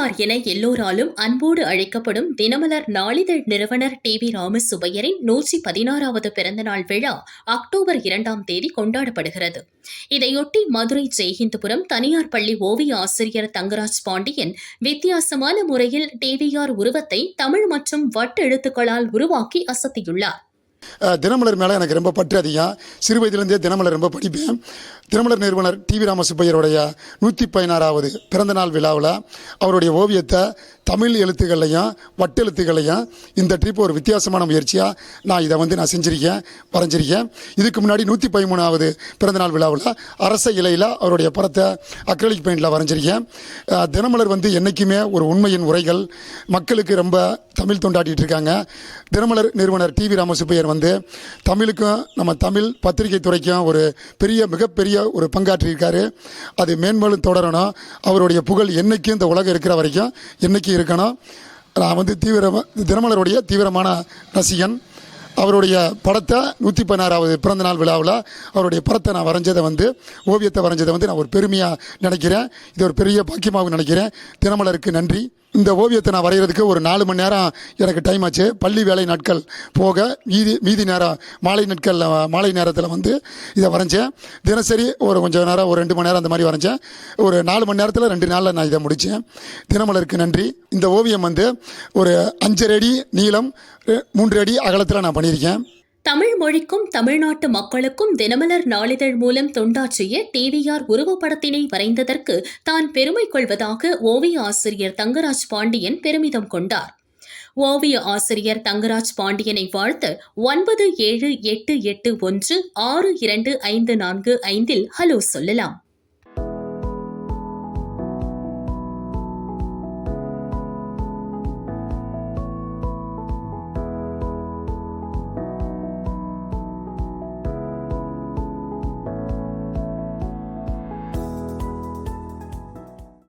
DVR என எல்லோராலும் அன்போடு அழைக்கப்படும் தினமலர் நாளிதழ் நிறுவனர் டி வி ராமசுப்பையரின் நூற்றி பதினாறாவது பிறந்தநாள் விழா அக்டோபர் இரண்டாம் தேதி கொண்டாடப்படுகிறது. இதையொட்டி மதுரை ஜெய்ஹிந்துபுரம் தனியார் பள்ளி ஓவிய ஆசிரியர் தங்கராஜ் பாண்டியன் வித்தியாசமான முறையில் டிவிஆர் உருவத்தை தமிழ் மற்றும் வட்டெழுத்துக்களால் உருவாக்கி அசத்தியுள்ளார். தினமலர் மேலே எனக்கு ரொம்ப பற்று அதிகம். சிறு வயதிலேருந்தே தினமலர் ரொம்ப படிப்பேன். தினமலர் நிறுவனர் டி வி ராமசுப்பையருடைய நூற்றி பதினாறாவது பிறந்தநாள் விழாவில் அவருடைய ஓவியத்தை தமிழ் எழுத்துக்கள்லையும் வட்டெழுத்துக்களையும் இந்த ட்ரிப் ஒரு வித்தியாசமான முயற்சியாக நான் இதை வந்து நான் செஞ்சுருக்கேன் வரைஞ்சிருக்கேன். இதுக்கு முன்னாடி நூற்றி பதிமூணாவது பிறந்தநாள் விழாவில் அரச இலையில் அவருடைய படத்தை அக்ரலிக் பெயிண்டில் வரைஞ்சிருக்கேன். தினமலர் வந்து என்றைக்குமே ஒரு உண்மையின் உரைகள் மக்களுக்கு ரொம்ப தமிழ் தொண்டாட்டிட்டு இருக்காங்க. தினமலர் நிறுவனர் டி வி ராமசுப்பையர் வந்து தமிழுக்கும் நம்ம தமிழ் பத்திரிகை துறைக்கும் ஒரு பெரிய மிகப்பெரிய ஒரு பங்காற்றியிருக்காரு. அது மேன்மேலும் தொடரணும். அவருடைய புகழ் என்னைக்கும் இந்த உலகம் இருக்கிற வரைக்கும் என்னைக்கும் இருக்கணும் நான் வந்து தீவிரமாக தினமலருடைய தீவிரமான ரசிகன். அவருடைய படத்தை நூற்றி பதினாறாவது பிறந்த நாள் விழாவில் அவருடைய படத்தை நான் வரைஞ்சதை வந்து ஓவியத்தை வரைஞ்சதை வந்து நான் ஒரு பெருமையாக நினைக்கிறேன். இது ஒரு பெரிய பாக்கியமாகவும் நினைக்கிறேன். தினமலருக்கு நன்றி. இந்த ஓவியத்தை நான் வரைகிறதுக்கு ஒரு நாலு மணி நேரம் எனக்கு டைம் ஆச்சு. பள்ளி வேலை நாட்கள் போக மீதி மீதி நேரம் மாலை நாட்கள் மாலை நேரத்தில் வந்து இதை வரைஞ்சேன். தினசரி ஒரு கொஞ்சம் நேரம் ஒரு ரெண்டு மணி நேரம் அந்த மாதிரி வரைஞ்சேன். ஒரு நாலு மணி நேரத்தில் ரெண்டு நாளில் நான் இதை முடித்தேன் தினமலருக்கு நன்றி. இந்த ஓவியம் வந்து ஒரு அஞ்சரை அடி நீளம் மூன்று அடி அகலத்தில் நான் பண்ணியிருக்கேன். தமிழ் மொழிக்கும் தமிழ்நாட்டு மக்களுக்கும் தினமலர் நாளிதழ் மூலம் தொண்டாற்றிய டிவிஆர் உருவப்படத்தினை வரைந்ததற்கு தான் பெருமை கொள்வதாக ஓவிய ஆசிரியர் தங்கராஜ் பாண்டியன் பெருமிதம் கொண்டார். ஓவிய ஆசிரியர் தங்கராஜ் பாண்டியனை வாழ்த்து ஒன்பது ஏழு எட்டு எட்டு ஒன்று ஆறு இரண்டு ஐந்து நான்கு ஐந்தில் ஹலோ சொல்லலாம்.